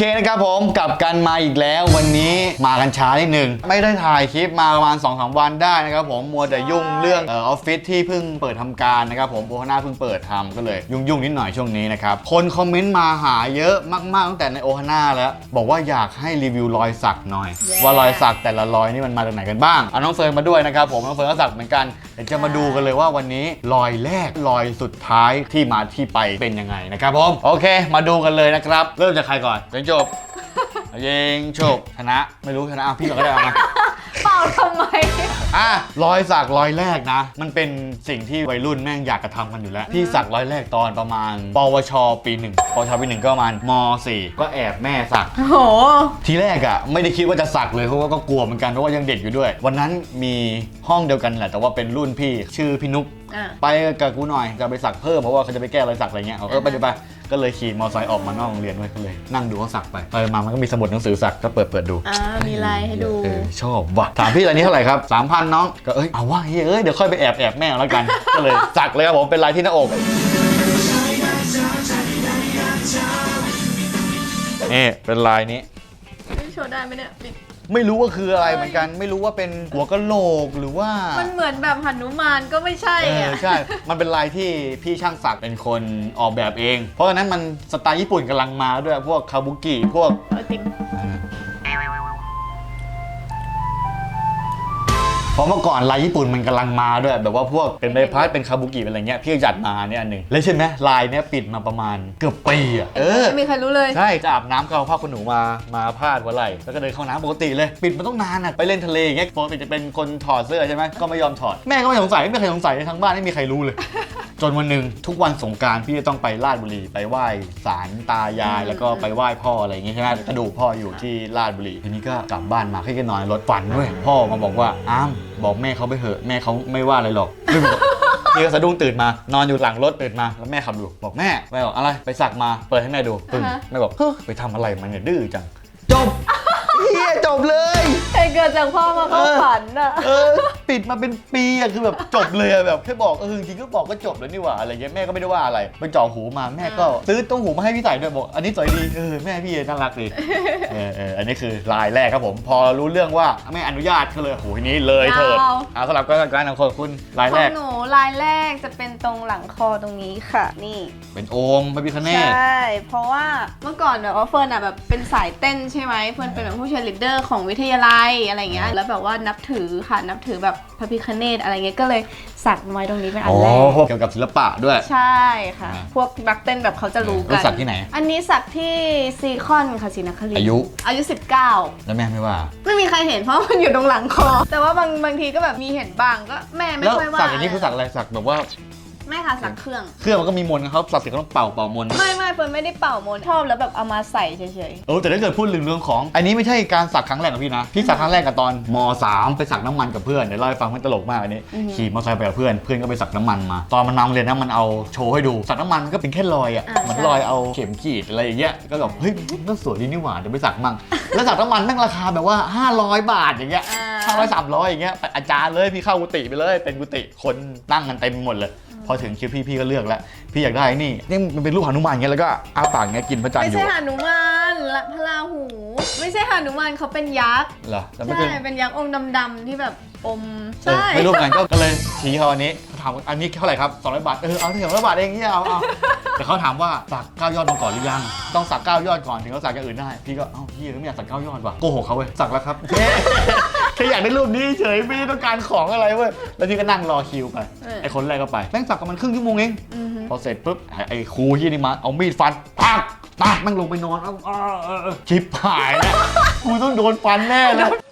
โอเคนะครับผมกลับกันมาอีกแล้ววันนี้มากันช้านิดหนึ่งไม่ได้ถ่ายคลิปมาประมาณ2อสวันได้นะครับผมมัวแต่ยุ่งเรื่องเออออฟฟิศที่เพิ่งเปิดทำการนะครับผมโบฮาน่าเพิ่งเปิดทำก็เลยยุ่งยุ่งๆนิดหน่อยช่วงนี้นะครับ คนคอมเมนต์มาหาเยอะมาก ๆ ตั้งแต่ในโอฮาน่าแล้ว บอกว่าอยากให้รีวิวรอยสักหน่อย Yeah ว่ารอยสักแต่ละรอยนี่มันมาจากไหนกันบ้างเอาน้องเฟิร์นมาด้วยนะครับผมน้องเฟิร์นก็สักเหมือนกันเดี๋ยวจะมาดูกันเลยว่าวันนี้ลอยแรกลอยสุดท้ายที่มาที่ไปเป็นยังไงนะครับผมโอเค มาดูกันเลยนะครับ เริ่มจากใครก่อนเยิงจบยิงจบชนะไม่รู้ชนะอะพี่ก่อนก็ได้อะ เปล่าทำไม อะรอยสักรอยแรกนะ มันเป็นสิ่งที่วัยรุ่นแม่งอยากกระทำกันอยู่แล้ว พี่สักรอยแรกตอนประมาณ ปวช ปีหนึ่งปวชปีหนึ่งก็ประมาณมสี่ก็แอบแม่สัก โอ้โห ทีแรกอะไม่ได้คิดว่าจะสักเลยเพราะว่าก็กลัวเหมือนกันเพราะว่ายังเด็กอยู่ด้วย วันนั้นมีห้องเดียวกันแหละ แต่ว่าเป็นรุ่นพี่ชื่อพี่นุ๊กอะ ไปกับกูหน่อยจะไปสักเพิ่มเพราะว่าเขาจะไปแก้รอยสักอะไรเงี้ยเอาเออไปเดี๋ยวไป ก็เลยขี่มอเตอร์ไซค์ออกมานอกโรงเรียนด้วยก็เลย นั่งดูเขาสักไปไปมามันก็มีสมุดหนังสือสักก็เปิดเปิดดู อ่ามีลายให้ดู เออชอบว่ะถามพี่อะไรนี้เท่าไหร่ครับสามพันน้อง ก็เอ้ยเอาว่าเฮ้ยเอ้ยเดี๋ยวค่อยไปแอบแอบแม่เอาแล้วกัน ก็เลยสักเลยครับผมเป็นลายที่หน้าอกนี่เป็นลายนี้ ไม่โชว์ได้ไหมเนี่ยปิด ไม่รู้ว่าคืออะไรเหมือนกัน ไม่รู้ว่าเป็นหัวกะโหลกหรือว่า มันเหมือนแบบหนุมานก็ไม่ใช่เอออะใช่ มันเป็นลายที่พี่ช่างศักดิ์เป็นคนออกแบบเอง เพราะฉะนั้นมันสไตล์ญี่ปุ่นกำลังมาด้วยพวกคาบุกิพวกเอาติมเพ ราะเมื่อก่อนลายญี่ปุ่นมันกำลังมาด้วย แบบว่าพวกเป็นใบพัดเป็นคาบุกิเป็นอะไรเงี้ยพี่ก็จัดมาเนี่ยอันหนึ่งแล้วใช่ไหมลายเนี้ยปิดมาประมาณเกือบปีอะเออไม่มีใครรู้เลย ใช่จะอาบน้ำก็เอาผ้าขนหนูมามาพาดหัวไหล่แล้วก็เดินเข้าน้ำปกติเลย ปิดมาต้องนานอะไปเล่นทะเลอย่างเงี้ยปกติจะเป็นคนถอดเสื้อใช่ไหมก็ไม่ยอมถอดแม่ก็ไม่สงสัยไม่มีใครสงสัยทั้งบ้านไม่มีใครรู้เลย จนวันหนึ่งทุกวันสงกรารพี่จะต้องไปลาดบุรีไปไหว้ศาลตายายอืมแล้วก็ไปไหว้พ่ออะไรอย่างงี้ใช่ไหมกระดูกพ่ออยู่ที่ลาดบุรีทีนี้ก็กลับบ้านมาแค่ก็นอนรถฝันด้วยพ่อมาบอกว่าอ้าม บอกแม่เขาไปเถอะแม่เขาไม่ว่าอะไรหรอกไม่บอกพี่ก็สะดุ้งตื่นมานอนอยู่หลังรถตื่นมาแล้วแม่ขับอยู่บอกแม่แม่บอกอะไรไปสักมาเปิดให้แม่ดูปึ้งอ่าฮะแม่บอกเฮ้ยไปทำอะไรมันเนี่ยดื้อจังจบเฮีย จบเลยเหตุเกิดจากพ่อมาเข้าฝันอะเออปิดมาเป็นปีอะคือแบบจบเลยอะแบบแค่บอกเออจริงๆก็บอกก็จบแล้วนี่หว่าอะไรเงี้ยแม่ก็ไม่ได้ว่าอะไรไปเจ่อหูมาแม่ก็ซื้อต้งหูมาให้พี่ใส่ด้วยบอกอันนี้สวยดีเออแม่พี่น่ารักดีเออเอออันนี้คือลายแรกครับผม พอรู้เรื่องว่าไม่อนุญาตก็เลยโหทีนี้เลยเถิดยาวอ่าสำหรับการการของคนคุณลายขแรองกหนูลายแรกจะเป็นตรงหลังคอตรงนี้ค่ะนี่ เป็นโอมพระพิคเนใชต่เพราะว่าเมื่อก่อนแบบว่าเฟิร์นอะแบบเป็นสายเต้นใช่ไหมเฟิร์นเป็นแบบผู้เชียร์ลีดเดอร์ของวิทยาลัยอะไรเงี้ยแล้วแบบว่านับถือค่ะนับถือแบบพระพิคเนตอะไรเงี้ยก็เลยสักไว้ตรงนี้เป็นอัอ๋นอแรกพวกเกี่ยวกับศิลปะด้วย ใช่ค่ะอ่าพวกนักเต้นแบบเขาจะรู้กัแล้วนสักที่ไหน อันนี้สักที่ซีคอนค่ะศรีนครินทร์อายุอายุ 19 แล้วแม่ไม่ว่า ไม่มีใครเห็นเพราะมันอยู่ตรงหลังคอ แต่ว่าบางบางทีก็แบบมีเห็นบ้างก็แม่ไม่แล้วค่อยว่าสักอย่างนี้คือสักอะไรสักแบบว่า ไม่ค่ะสักเครื่อง เครื่องมันก็มีมนต์เขาสักเสร็จก็ต้องเป่าเป่ามนต์ไม่ไม่เฟิร์นไม่ได้เป่ามนต์ชอบแล้วแบบเอามาใส่เฉยเออแต่ถ้าเกิดพูดเรื่องเรื่องของ อันนี้ไม่ใช่การสักครั้งแรกของพี่นะ พี่สักครั้งแรกกับตอนม .3 ไปสักน้ำมันกับเพื่อนเดี๋ยวเล่าให้ฟังมันตลกมากอันนี้ขี่มอเตอร์ไซค์ไปกับเพื่อนเพื่อนก็ไปสักน้ำมันมา ตอนมันมาโรงเรียนนะมันเอาโชว์ให้ดูสักน้ำมันมันก็เป็นแค่รอยอะเหมือนรอยเอาเข็มขีดอะไรอย่างเงี้ยก็แบบเฮ้ยมันก็สวยดีนี่หว่าเดี๋ยวไปสักมั่งแล้วสักน้ำมันแม่งราคาแบบว่า 500 บาทอย่างเงี้ย ๆอ่าห้าร้อยสามร้อยอย่างเงี้ยไปอาจารย์เลยพี่เข้ากุฏิไปเลย เป็นกุฏิคนนั่งกันเต็มหมดเลย พอถึงคิวพี่พี่ก็เลือกแล้ว พี่อยากได้นี่นี่มันเป็นรูปหนุมานอย่างเงี้ยแล้วก็อ้าปากอย่างเงี้ยกินพระจันทร์ไม่อยู่ใช่หนุมานละพระราหู ไม่ใช่หนุมานเขาเป็นยักษ์เหรอแต่ไม่ใช่เคย เป็นยักษ์องค์ดำๆที่แบบอมเออใช่ไม่รู้เหมือนกันก็ก็เลยชี้เขาอันนี้ถามว่าอันนี้เท่าไหร่ครับ200บาทเออเอาที่200บาทเองเนี่ยเอาเอา แต่เขาถามว่าสักเก้ายอดมาก่อนหรือยัง ต้องสักเก้ายอดก่อนถึงเขาสักอย่างอื่นได้ พี่ก็เอ้าพี่ก็ไม่อยากสักเก้ายอดว่ะโกหกเขาเว้ยสักแล้วครับแค่แค่อยากได้รูปนี้เฉยไม่ได้ต้องการของอะไรเว้ยแล้วพี่ก็นั่งรอคิวไปเออ ไอ้คนแรกก็ไปแม่งสักกันมันครึ่งชั่วโมงเองอือฮึพอเสร็จปุ๊บไอ้ไอ้ครูที่นี่มาเอามีดฟันปักปักแม่งลงไปนอนเอาเอาเอาเอาชิบหายแล้วกูต้องโดนฟันแน่เลยเ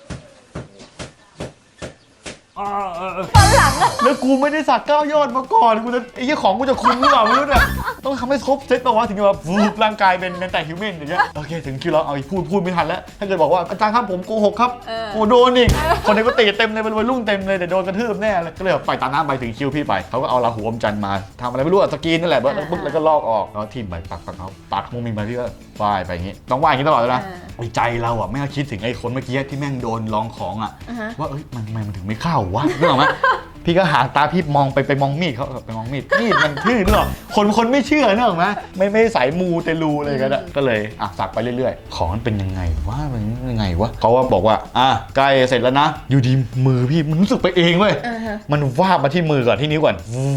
อาเอาเอาตอนหลังอะแล้วกูไม่ได้สักเก้ายอดมาก่อนกูจะไอ้เหี้ยของกูจะคุ้มหรือเปล่าไม่รู้เนี่ยต้องทำให้ครบเซตตัววะถึงจะแบบฟูบร่างกายเป็นเป็นแต่ฮิวแมนอย่างเงี้ยโอเคถึงคิวเราเอาอีกพูดพูดไม่ทันแล้วถ้าเกิดบอกว่าอาจารย์ครับผมโกหกครับเออโอ้โดนอีกคนในก็ตีเต็มเลยเป็นวัยรุ่นเต็มเลยแต่โดนกระทืบแน่เลยก็เลยแบบปล่อยตามน้ำไปถึงคิวพี่ไปเขาก็เอาลาหูอมจันทร์มาทำอะไรไม่รู้อะสกรีนนั่นแหละแล้วปุ๊บแล้วก็ลอกออกแล้วทิ่มไปปักปักเขาปักมุมมีไปพี่ก็ว่ายไปอย่างงี้ต้องว่ายอย่างงี้ตลอดเลยนะอ่าไอ้ใจเราอะไม่งคิดถึงไอ้คนเมื่อกี้ที่แม่งโดนลองของอะอ่าฮะว่าเอ้ยมันทำไมมันถึงไม่เข้าวะนึกออกไหมพี่ก็หางตาพี่มองไปไปมองมีดเขาไปมองมีดมีดมันทื่อเนอะคนคนไม่เชื่อเนอะไหมไม่ไม่สายมูเตลูอะไรกันอะก็เลยอะสักไปเรื่อยๆ ของมันเป็นยังไงวะมันยังไงวะเขาว่าบอกว่าอะใกล้เสร็จแล้วนะอยู่ดีมือพี่มันรู้สึกไปเองเว้ยอ่าฮะมันวาบมาที่มือก่อนที่นิ้วก่อนวู้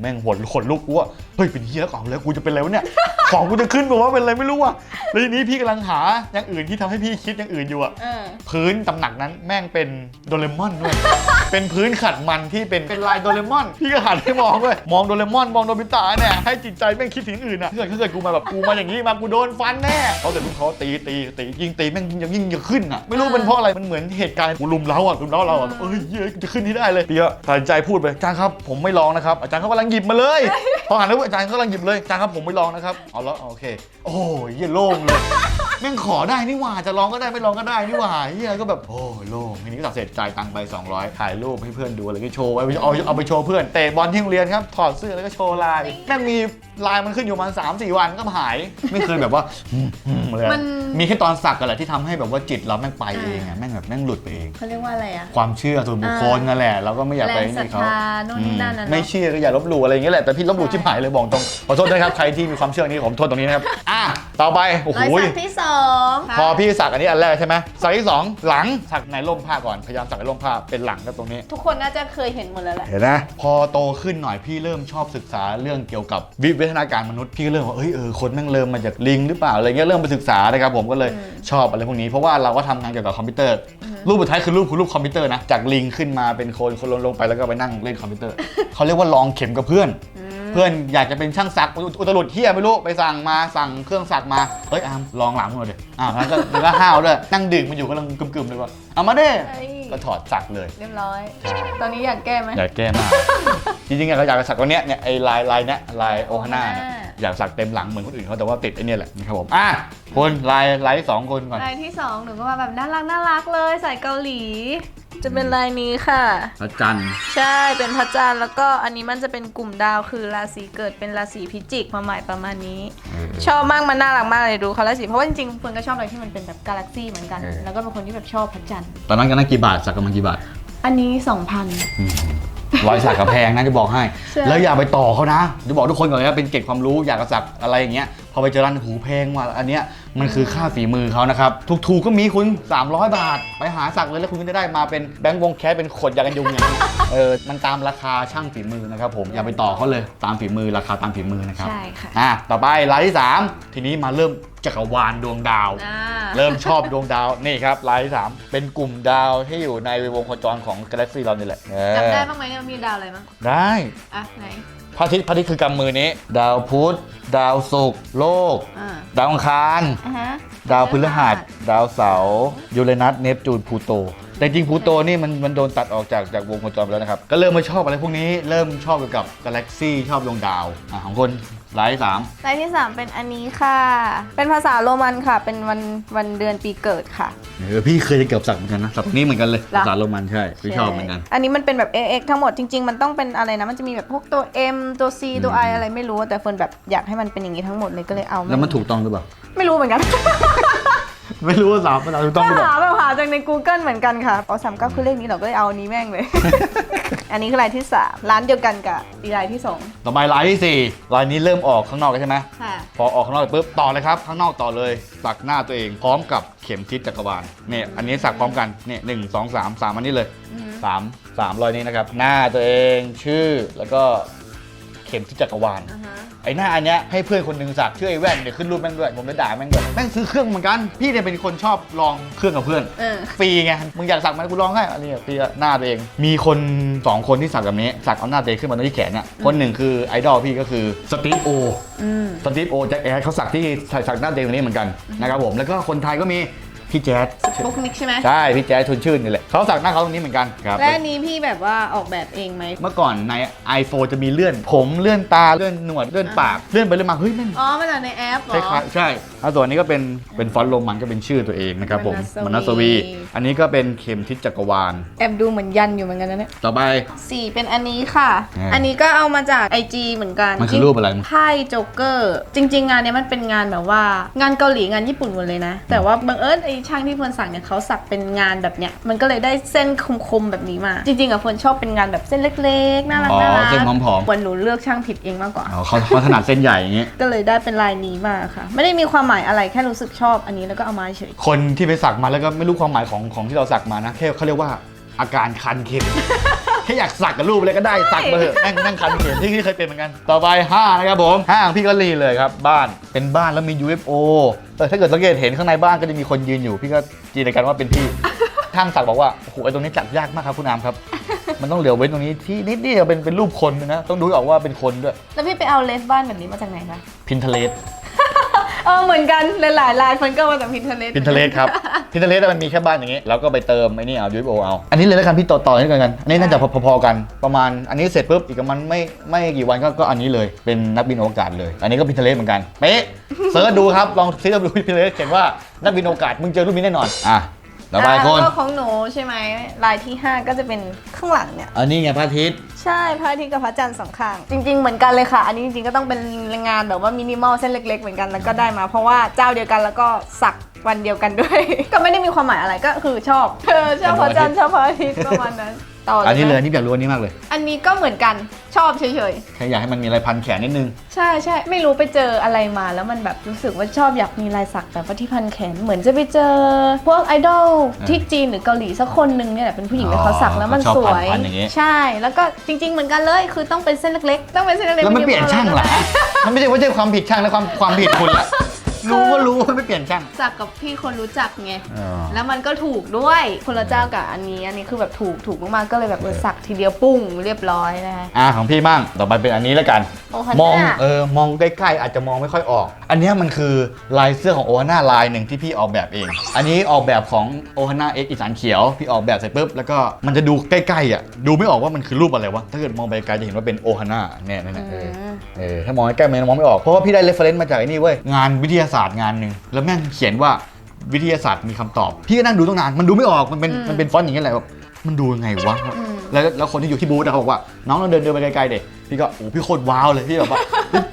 แม่งหดขนลุกกูว่าเฮ้ยเป็นเฮียแล้วก่อนแล้วกูจะเป็นอะไรวะเนี่ยของกูจะขึ้นบอกว่าเป็นอะไรไม่รู้อะแล้วทีนี้พี่กำลังหาอย่างอื่นที่ทำให้พี่คิดอย่างอื่นอยู่อะเออพื้นตำหนักนั้นแม่งเป็นโดเรมอนด้วยเป็นพื้นขัดมันที่เป็นเป็นลายโดเรมอน พี่ก็หันไปมองด้วยมองโดเรมอนมองโดบิตะเนี่ยให้จิตใจแม่งคิดถึงอื่นอะถ้าเกิดถ้าเกิดกูมาแบบกูมาอย่างนี้มากูโดนฟันแน่เขาแต่ลูกเขาตีตีตียิงตีแม่งยิ่งยิ่งจะขึ้นอะไม่รู้เป็นเพราะอะไรมันเหมือนเหตุการณ์กูลุมเล้าอะลุมเล้าเราอะเอ้ยเหี้ยจะขึ้นที่ได้เลยพี่ก็ตัดสินใจพูดไปอาจารย์ครับผมไม่ลองนะครับอาจารย์เขากำลังหยิบมาเลยพอหันไปอาจารย์เขากำลังหยิบเลยอาจารย์ครับผมไม่ลองนะครับเอาแล้วโอเค โอ้ยเหี้ยโล่งเลยแม่งขอได้นี่หว่าจะลองก็ได้ไม่ลองก็ได้นี่หว่าเฮียก็แบบโอ้ยโล่งทีนี้ก็ตัดเสร็จจ่ายตังค์ไป 200 ถ่ายรูปให้เพื่อนดูอะไรก็โชว์ไว้เอาเอาไปโชว์เพื่อนเตะบอลที่โรงเรียนครับถอดเสื้อแล้วก็โชว์ลายแม่งมี ลายมันขึ้นอยู่ประมาณสามสี่วันก็หาย ไม่เคยแบบว่าอืมอืมเลยมันมีแค่ตอนสักกันแหละที่ทำให้แบบว่าจิตเราแม่งไปเองอะแม่งแบบแม่งหลุดไปเอง เขาเรียกว่าอะไรอะความเชื่อส่วนบุคคลนั่นแหละเราก็ไม่อยากไปแรงศรัทนี่เขาธาโน่นนี่นั่นน่ะเนอะ ไม่เชื่อก็อย่าลบหลู่อะไรอย่างเงี้ยแหละแต่พี่ลบหลู่ชิบหายเลยบอกตรงขอโทษด้วยครับใครที่มีความเชื่อนี้ผมโทษตรงนี้นะครับอะต่อไปโอ้โหรอยสักที่สองพอพี่สักอันนี้อันแรกใช่ไหมสักที่สองหลังสักในร่มผ้าก่อนพยายามสักในร่มผ้าเป็นหลังก็ตรงนี้ ทุกคนน่าจะเคยเห็นหมดแล้วแหละ เห็นนะ พอโตขึ้นหน่อยพี่เริ่มชอบศึกษาเรื่องเกี่ยวกับวิวัฒนาการมนุษย์พี่ก็เริ่มว่าเอ้ยเออคนแม่งเริ่มมาจากลิงหรือเปล่าอะไรเงี้ยเริ่มไปศึกษานะครับผมก็เลยชอบอะไรพวกนี้เพราะว่าเราก็ทำงานเกี่ยวกับคอมพิวเตอร์ รูปสุดท้ายคือรูปคือรูปคอมพิวเตอร์นะจากลิงขึ้นมาเป็นคนคนลงลงไปแล้วก็ไปนั่งเล่นคอมพิวเตอร์เขาเรียกว่าลองเข็มกับเพื่อนเพื่อนอยากจะเป็นช่างสักอุอุตลุดเฮียไม่รู้ไปสั่งมาสั่งเครื่องสักมาเอ้ยอามลองหลังมึงหน่อยดิอ้าวแล้วก็มันก็ห้าวด้วยนั่งดื่มมันอยู่กำลังกึ่มๆเลยว่าเอามาเด้เฮ้ย ก็ถอดสักเลย เรียบร้อย ตอนนี้อยากแก้ไหม อยากแก้มาก จริงๆอะเราอยากจะสักตัวเนี้ยเนี่ยไอ้ลายลายเนี้ยลายโอฮาน่าเนี่ย Ohana อยากสักเต็มหลังเหมือนคนอื่นเขาแต่ว่าติดไอ้เนี่ยแหละนะครับผมอะคนลายลายที่สองคนก่อนลายที่สองหนูก็มาแบบน่ารักน่ารักเลยใส่เกาหลี จะเป็นลายนี้ค่ะ พระจันทร์ใช่เป็นพระจันทร์แล้วก็อันนี้มันจะเป็นกลุ่มดาวคือราศีเกิดเป็นราศีพิจิกมาใหม่ประมาณนี้เออชอบมากมันน่ารักมากเลยดูเขาราศีเพราะว่าจริงๆเฟิร์นก็ชอบอะไรที่มันเป็นแบบกาแล็กซี่เหมือนกันเออแล้วก็เป็นคนที่แบบชอบพระจันทร์ตอนนั้นกันนั่นกี่บาทสักกันมากี่บาท อันนี้2,000 รอยสักกับแพงนะจะบอกให้ ใช่ แล้วอย่าไปต่อเขานะจะบอกทุกคนก่อนเลยนะเป็นเกร็ดความรู้อยากจะสักอะไรอย่างเงี้ยพ อไปเจอร้านหูแพงว่ะอันเนี้ยมันคือค่าฝีมือเขานะครับถูกๆก็มีคุณ 300 บาท ไปหาสักเลยแล้วคุณก็จะได้มาเป็นแบงค์วงแคสเป็นขวดยากันยุงเนี่ยเออมันตามราคาช่างฝีมือนะครับผมอย่าไปต่อเขาเลยตามฝีมือราคาตามฝีมือนะครับใช่ค่ะอะต่อไปรายที่ 3 ทีนี้มาเริ่มจักรวาลดวงดาว อ่า เริ่มชอบดวงดาวนี่ครับรายที่ 3 เป็นกลุ่มดาวที่อยู่ในวงโคจรของกาแล็กซี่เรานี่แหละเออจำได้บ้างไหมเนี่ยมันมีดาวอะไรบ้าง ได้ อะไหน พระอาทิตย์พระอาทิตย์คือกำมือนี้ ดาวพุธดาวศุกร์โลก อ่าดาวอังคาร อะฮะ ดาวพฤหัส ดาวเสาร์ยูเรนัสเนปจูนพลูโต แต่จริงพลูโตนี่มันมันโดนตัดออกจากจากวงโคจรไปแล้วนะครับ ก็เริ่มมาชอบอะไรพวกนี้เริ่มชอบเกี่ยวกับกาแล็กซี่ชอบดวงดาวอะของคนรายที่สามลายที่ 3 เป็นอันนี้ค่ะ เป็นภาษาโรมันค่ะ เป็นวันวันเดือนปีเกิดค่ะ เออพี่เคยจะเกือบสักเหมือนกันนะสักนี้เหมือนกันเลยเหรอภาษาโรมันใช่พี่ชอบเหมือนกัน อันนี้มันเป็นแบบ AX ทั้งหมดจริง ๆ มันต้องเป็นอะไรนะ มันจะมีแบบพวกตัว M ตัว C ตัว I อะไรไม่รู้ แต่เฟิร์นแบบอยากให้มันเป็นอย่างนี้ทั้งหมดเลยก็เลยเอาแล้วมันถูกต้องหรือเปล่า ไม่รู้เหมือนกัน ไม่รู้ว่าสามภาษาถูกต้องหรือเปหาล่าแบบหาจากใน Google เหมือนกันค่ะอ๋อสามเก้าคือเลขนี้เราก็เลยเอาอันนี้แม่งเลย อันนี้คือลายที่สามร้านเดียวกันกับอีลายที่สองต่อไปลายที่สี่ลายนี้เริ่มออกข้างนอกแล้วใช่ไหมค่ะ พอออกข้างนอกปุ๊บต่อเลยครับ ข้างนอกต่อเลยสักหน้าตัวเองพร้อมกับเข็มทิศจักรวาลเนี่ยอันนี้สักพร้อมกันเนี่ยหนึ่งสองสามสามอันนี้เลยอือฮึ สามสามรอยนี้นะครับ หน้าตัวเองชื่อแล้วก็ เข็มทิศจักรวาล อ่าฮะ ไอ้หน้าอันเนี้ยให้เพื่อนคนหนึ่งสักชื่อไอ้แว่นเดี๋ยวขึ้นรูปแม่งด้วยผมเลยด่าแม่งด้วยแม่งซื้อเครื่องเหมือนกันพี่เนี่ยเป็นคนชอบลองเครื่องกับเพื่อน เออ ฟรีไง มึงอยากสักไหมกูลองให้อันนี้ฟรีอะหน้าตัวเอง มีคน2คนที่สักแบบนี้ สักเอาหน้าตัวเองขึ้นมาตรงที่แขนเนี่ยคนหนึ่งคือไอดอลพี่ก็คือสตีฟโอ อืม สตีฟโอแจ็คแอดเขาสักที่สักสักหน้าตัวเองตรงนี้เหมือนกันนะครับผม แล้วก็คนไทยก็มี พี่แจ๊ดบุกนิกใช่ไหมใช่พี่แจ๊ดชวนชื่นนี่แหละเขาสักหน้าเขาตรงนี้เหมือนกันครับและอันนี้พี่แบบว่าออกแบบเองไหม เมื่อก่อนใน iPhone จะมีเลื่อน ผมเลื่อนตาเลื่อนหนวดเลื่อนปากเลื่อนไปเลื่อนมาเฮ้ยแม่งอ๋อมันอยู่ในแอปเหรคอล้ายๆใช่แล้วตัวนี้ก็เป็นเป็นฟอนต์โรมันก็เป็นชื่อตัวเองนะครับผมมมนันัสสวีวี อันนี้ก็เป็นเข็มทิศจักรวาล แอบดูเหมือนยันอยู่เหมือนกันนะเนี่ยต่อไป สี่เป็นอันนี้ค่ะ อ่าอันนี้ก็เอามาจาก IG เหมือนกันมันคือรูปอะไร ไพ่โจ๊กเกอร์ จริง ๆ งานเนี้ยมันเป็นงานแบบว่า งานเกาหลีงานญี่ปุ่นหมดเลยนะ แต่ว่าบังเอิญไอ้ช่างที่เฟิร์นสั่งเนี่ยเขาสักเป็นงานแบบเนี้ย มันก็เลยได้เส้นคมๆแบบนี้มา จริงๆอะเฟิร์นชอบเป็นงานแบบเส้นเล็กๆ น่ารักอ๋อน่ารักเส้นผอมๆ วันหนูเลือกช่างผิดเองมากกว่า อ๋อเขาเขาถนัดเส้นใหญ่อย่างงี้ ก็เลยได้เป็นลายนี้มาค่ะ ไม่ได้มีความหมายอะไรแค่รู้สึกชอบอันนี้แล้วก็เอามาเฉย คนที่ไปสักมาแล้วก็ไม่รู้ความหมายของของที่เราสักมานะแค่เขาเรียกว่าอาการคันเข็ม แค่อยากสักกับรูปอะไรก็ได้สักมาเถอะแม่งแม่งคันเข็มที่ที่เคยเป็นเหมือนกัน ต่อไป5นะครับผมห้าของพี่ก็รีเลยครับ บ้านเป็นบ้านแล้วมี UFO เออถ้าเกิดสังเกตเห็นข้างในบ้านก็จะมีคนยืนอยู่ พี่ก็จินตนาการว่าเป็นพี่ช่างสักบอกว่าโอ้โหไอ้ตรงนี้จัดยากมากครับคุณอามครับ มันต้องเหลือเว้นตรงนี้ที่นิดเดียวเป็นเป็นรูปคนนะต้องดูให้ออกว่าเป็นคนด้วย แล้วพี่ไปเอาเลสบ้านแบบนี้มาจากไหนคะพิน เทเลสเออเหมือนกันหลายๆลายเฟิร์นก็มาจากพินเทเลสพินเทเลสครับพินเทเลสมันมีแค่บ้านอย่างงี้แล้วก็ไปเติมไอ้นี่เอา UFO เอา อันนี้เลยแล้วกันพี่ต่อต่อนี่กันกันอันนี้น่าจะพอๆกันประมาณอันนี้เสร็จปุ๊บอีกประมาณไม่ไม่กี่วันก็ก็อันนี้เลยเป็นนักบินอวกาศเลย อันนี้ก็พินเทเลสเหมือนกันเป๊ะเซิร์ชดูครับลองเซิร์ชดูพินเทเลสเขียนว่านักบินอวกาศมึงเจอรูปนี้แน่นอนอะต่อไปอ่าคนแล้วก็ของหนูใช่ไหมลายที่ 5 ก็จะเป็นข้างหลังเนี่ยอันนี้ไงพระอาทิตย์ ใช่พระอาทิตย์กับพระจันทร์สองข้าง จริง ๆ เหมือนกันเลยค่ะ อันนี้จริงๆก็ต้องเป็นงานแบบว่ามินิมอลเส้นเล็ก ๆ เหมือนกันแล้วก็ได้มา เพราะว่าเจ้าเดียวกันแล้วก็สักวันเดียวกันด้วย ก็ไม่ได้มีความหมายอะไรก็คือชอบเออชอบพระจันทร์ชอบพระอาทิตย์ประมาณนั้น ต่ออันนี้ไหมเลยอันนี้อยากรู้อันนี้มากเลย อันนี้ก็เหมือนกันชอบเฉยๆแค่อยากให้มันมีอะไรพันแขนนิดนึงใช่ใช่ไม่รู้ไปเจออะไรมา แล้วมันแบบรู้สึกว่าชอบอยากมีลายสักแบบว่าที่พันแขน เหมือนจะไปเจอ พวกไอดอลอ่าที่จีนหรือเกาหลีสักคนหนึ่งเนี่ยแหละเป็นผู้หญิงอ๋อแล้วเขาสักแล้วมันเขาชอบสวย พันๆอย่างงี้ ใช่ แล้วก็จริง ๆ เหมือนกันเลยคือต้องเป็นเส้นเล็กๆ ต้องเป็นเส้นเล็กๆแล้วมันเปลี่ยนช่างเหรอมันไม่ใช่ว่าใช่ความผิดช่างและความความผิดคุณละ รู้ก็รู้ว่าไม่เปลี่ยนช่างสักกับพี่คนรู้จักไง อ๋อ แล้วมันก็ถูกด้วยคนละเจ้ากับอันนี้ อันนี้คือแบบถูกถูกมากๆ ก็เลยแบบเออสักทีเดียวปุ้งเรียบร้อยนะคะ อ่าของพี่มั่งต่อไปเป็นอันนี้แล้วกัน โอฮาน่ามองเออมองใกล้ๆอาจจะมองไม่ค่อยออก อันเนี้ยมันคือลายเสื้อของโอฮาน่าลายหนึ่งที่พี่ออกแบบเอง อันนี้ออกแบบของโอฮาน่าเอ็กอีสานเขียว พี่ออกแบบเสร็จปุ๊บแล้วก็มันจะดูใกล้ๆอะดูไม่ออกว่ามันคือรูปอะไรวะถ้าเกิดมองไปไกลจะเห็นว่าเป็นโอฮาน่าเนี่ยนั่นแหละเออม เออถ้ามองใกล้ๆมันมองไม่ออก เพราะว่าพี่ได้เรฟเฟรนซ์มาจากไอ้นี่เว้ย งานวิทยาศาสตร์งานหนึ่ง แล้วแม่งเขียนว่าวิทยาศาสตร์มีคำตอบ พี่ก็นั่งดูตั้งนาน มันดูไม่ออก มันเป็นอืมมันเป็นฟอนต์อย่างเงี้ยแหละแบบมันดูยังไงวะอืมแล้วแล้วคนที่อยู่ที่บูธอะเขาบอกว่า น้องเราเดินเดินไปไกลๆเด็กพี่ก็โอ้พี่โคตรว้าวเลยพี่แบบว่า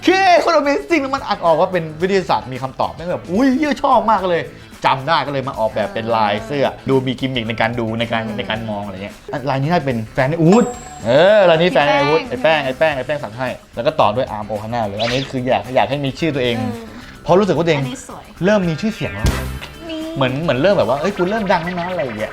เคโคตร Amazing แล้วมันอ่านออกว่าเป็นวิทยาศาสตร์มีคำตอบแม่งแบบอุ้ยเหี้ยชอบมากเลย จำได้ก็เลยมาออกแบบเป็นลายเสื้อ ดูมีกิมมิคในการดูในการในการมองอะไรเงี้ยอะลายนี้น่าจะเป็นแฟนไออูดเออลายนี้แฟนไออูดไอแป้งไอแป้งไอแป้งสั่งให้ แล้วก็ต่อด้วยอาร์มโอฮาน่าเลยอันนี้คืออยากอยากให้มีชื่อตัวเองอืมเพราะรู้สึกว่าตัวเองอันนี้สวย เริ่มมีชื่อเสียงแล้วนี่ เหมือนเหมือนเริ่มแบบว่าเอ้ยกูเริ่มดังแล้วนะอะไรอย่างเงี้ย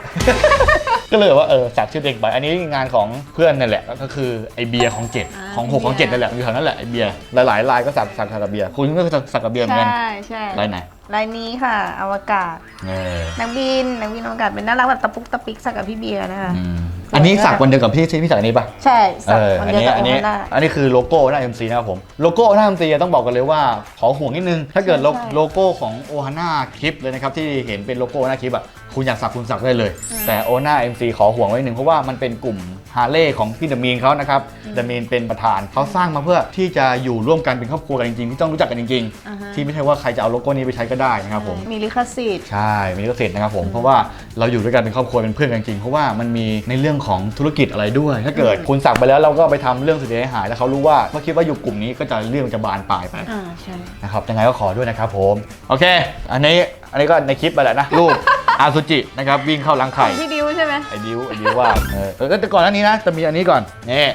ก็เลยแบบว่าเออสักชื่อเด็กไป อันนี้งานของเพื่อนนั่นแหละก็คือไอเบียร์ของเจ็ดาของหกของเจ็ดนั่นแหละอยู่แถวนั้นแหละไอเบียร์หลายๆลายก็สักสักกับเบียร์คุณก็สักสักกับเบียร์เหมือนกันใช่ใช่ลายไหนลายนี้ค่ะ อวกาศ เออนักบิน นักบินอวกาศเป็นน่ารักแบบตะปุกตะปิกสักกับพี่เบียร์นะคะ อืม อันนี้สักวันเดียวกับพี่ที่พี่สักอันนี้ปะใช่เอสักอวันอันเดียวนี้กับอันโอนี้ฮาน่าอันนี้คือโลโก้หน้า MC นะครับผม โลโก้หน้า MC ต้องบอกกันเลยว่าขอห่วงนิดนึง ถ้าเกิดโลใช่โลโก้ของโอฮาน่าคลิปเลยนะครับที่เห็นเป็นโลโก้หน้าคลิปอะคุณอยากสักคุณสักได้เลย แต่โอฮาน่า MC ขอห่วงไว้หนึ่งเพราะว่ามันเป็นกลุ่ม ฮาร์เลย์ของพี่เดอะมีนเขานะครับเดอะมีนเป็นประธานเขาสร้างมาเพื่อที่จะอยู่ร่วมกันเป็นครอบครัวกันจริงๆที่ต้องรู้จักกันจริง อ่าฮะ ๆ ที่ไม่ใช่ว่าใครจะเอาโลโก้นี้ไปใช้ก็ได้นะครับผม มีลิขสิทธิ์ ใช่มีลิขสิทธิ์นะครับผม เพราะว่าเราอยู่ด้วยกันเป็นครอบครัวเป็นเพื่อนกันจริง เพราะว่ามันมีในเรื่องของธุรกิจอะไรด้วย ถ้าเกิดคุณสั่งไปแล้วเราก็ไปทำเรื่องเสียหายแล้วเขารู้ว่าเมื่อคิดว่าอยู่กลุ่มนี้ก็จะเรื่องจะบานปลายไปอ่าใช่ นะครับยังไงก็ขอด้วยนะครับผม โอเค อันนี้อันนี้ก็ในคลิปไปแหละนะรูป อาซุจินะครับวิ่งเข้ารังขอไข่งพี่ดิวใช่ไหมไอ้ดิวไอ้ดิวว่าเออเออแต่ก่อนหน้านี้นะจะมีอันนี้ก่อนนี่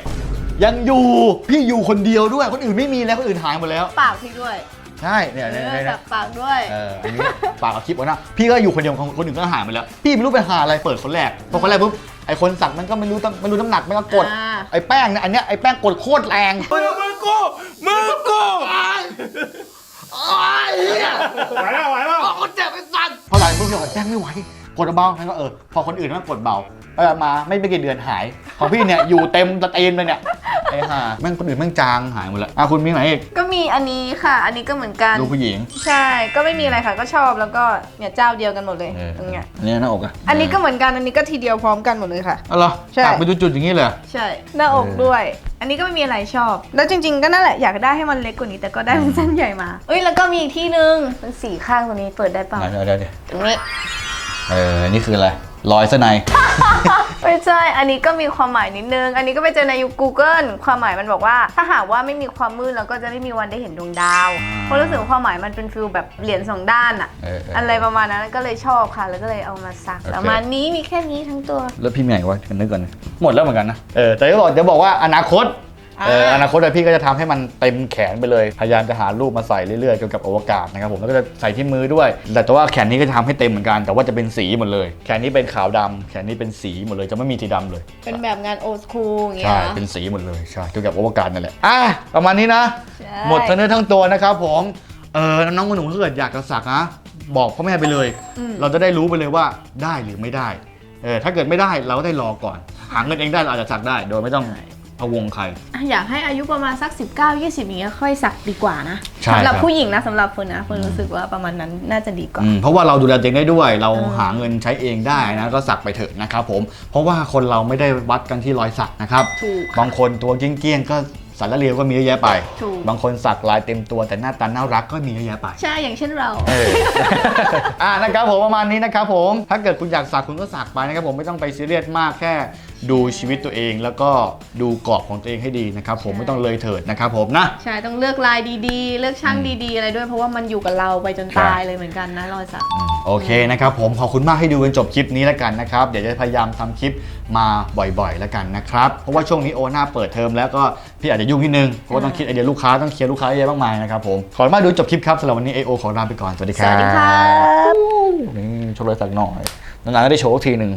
ยังอยู่พี่อยู่คนเดียวด้วย คนอื่นไม่มีแล้วคนอื่นหายหมดแล้ว ปากพี่ด้วยใช่เนี่ยเอเนี่ยอเนี่ยสักปากด้วยเอออันนี้ปากเอาคลิปไว้นะพี่ก็อยู่คนเดียวของคนอื่นก็หายไปแล้ว พี่ไม่รู้ไปหาอะไรเปิดคนแรกพอคนแรกปุ๊บไอคนสักมันก็ไม่รู้ตั้งไม่รู้น้ำหนักไม่ก็กดอ่าไอแป้งเนี่ยอันเนี้ยไอแป้งกดโคตรแรงมือมือกูมือกูอ้ายเหี้ยไหวเปล่าไหวเปล่าอ๋อเจ็บไอ้สัตว์พอหลังปุ๊บเนี่ยแป้งไม่ไหว กดเบาๆแล้วก็เออพอคนอื่นมันกดเบาไปมาไม่ไม่กี่เดือนหาย ของพี่เนี่ย อยู่เต็มตะเตนเลยเนี่ยไอ้ห่าแม่งคนอื่นแม่งจางหายหมดแล้วอะคุณมีไหนอีกก็มีอันนี้ค่ะ อันนี้ก็เหมือนกัน ดูผู้หญิง ใช่ ก็ไม่มีอะไรค่ะ ก็ชอบแล้วก็เนี่ยเจ้าเดียวกันหมดเลยเออตรงเนี้ย อันนี้หน้าอกอะอันนี้ก็เหมือนกัน อันนี้ก็ทีเดียวพร้อมกันหมดเลยค่ะ อ๋อเหรอใช่ ตักเป็นจุดๆอย่างนี้เลยใช่ หน้าอกเออ ด้วย อันนี้ก็ไม่มีอะไรชอบ แล้วจริงๆ ก็นั่นแหละอยากได้ให้มันเล็กกว่านี้แต่ก็ได้เป็นเส้นใหญ่มา เอ้ยแล้วก็มีอีกที่นึงเป็นสีข้างตรงนี้เปิดได้เปล่า เดี๋ยวเดี๋ยวเดี๋ยวตรงนี้ เออ นี่คืออะไร รอยเสนใน ไม่ใช่ อันนี้ก็มีความหมายนิดนึง อันนี้ก็ไปเจอในยุค Google ความหมายมันบอกว่า ถ้าหากว่าไม่มีความมืดเราก็จะไม่มีวันได้เห็นดวงดาวอ่า เพราะรู้สึกว่าความหมายมันเป็นฟิลแบบเหรียญสองด้านอะเออเออออะไรประมาณนั้นก็เลยชอบค่ะ แล้วก็เลยเอามาสัก โอเค ประมาณนี้มีแค่นี้ทั้งตัว แล้วพี่มีไหนวะกันนึกก่อน หมดแล้วเหมือนกันนะ เออ แต่ก็บอกเดี๋ยวบอกว่าอนาคตอ่า เอออนาคตอะพี่ก็จะทำให้มันเต็มแขนไปเลย พยายามจะหารูปมาใส่เรื่อยๆเกี่ยวกับอวกาศนะครับผมแล้วก็จะใส่ที่มือด้วย แต่แต่ว่าแขนนี้ก็จะทำให้เต็มเหมือนกัน แต่ว่าจะเป็นสีหมดเลย แขนนี้เป็นขาวดำแขนนี้เป็นสีหมดเลย จะไม่มีสีดำเลย เป็นแบบงานโอ c คูลอย่างเงี้ยใช่เหรอเป็นสีหมดเลยใช่เกี่ยวกับอวกาศนั่นแหละอะประมาณนี้นะใช่หมดทั้งเนื้อทั้งตัวนะครับผมเออน้องๆหนูๆถ้าเกิดอยากจะสักนะบอกพ่อแม่ไปเลย เราจะได้รู้ไปเลยว่าได้หรือไม่ได้เออถ้าเกิดไม่ได้เราก็ได้รอก่อน หาเงินเองได้เราอาจจะสักได้ โดยไม่ต้อง พะวงใครอะอยากให้อายุประมาณสัก 19 20อย่างเงี้ยค่อยสักดีกว่านะใช่สำหรับครับ ผู้หญิงนะสำหรับคนนะคนรู้สึกว่าประมาณนั้นน่าจะดีกว่า อืมเพราะว่าเราดูแลตัวเองได้ด้วย เราหาเงินใช้เองได้นะก็สักไปเถอะนะครับผม เพราะว่าคนเราไม่ได้วัดกันที่รอยสักนะครับ ถูกบางคนตัวเกี้ยงๆก็สารเลวก็มีเยอะแยะไป ถูก บางคนสักลายเต็มตัวแต่หน้าตาน่ารักก็มีเยอะแยะไป ใช่อย่างเช่นเรา เออ อ่านะครับผมประมาณนี้นะครับผม ถ้าเกิดคุณอยากสักคุณก็สักไปนะครับผมไม่ต้องไปซีเรียสมากแค่ ดูชีวิตตัวเองแล้วก็ดูกรอบของตัวเองให้ดีนะครับผมไม่ต้องเลยเถิดนะครับผมนะ ใช่ต้องเลือกลายดีๆ เลือกช่างดีๆ อะไรด้วยเพราะว่ามันอยู่กับเราไปจนครับตายเลยเหมือนกันนะรอยสักอืมโอเคนะครับผมขอบคุณมากให้ดูจนจบคลิปนี้แล้วกันนะครับ เดี๋ยวจะพยายามทำคลิปมาบ่อยๆแล้วกันนะครับ เพราะว่าช่วงนี้โอน่าเปิดเทอมแล้วก็พี่อาจจะยุ่งนิดนึงเพราะว่าต้องคิดไอเดียลูกค้าต้องเคลียร์ลูกค้าเยอะมากมายนะครับผมขอบคุณมากดูจบคลิปครับสำหรับวันนี้ไอโอขอลาไปก่อนสวัสดีคสรับวัสดีครับนี่โชว์เลยสักหน่อยนานๆก็ได้โชว์ทีหนึ่ง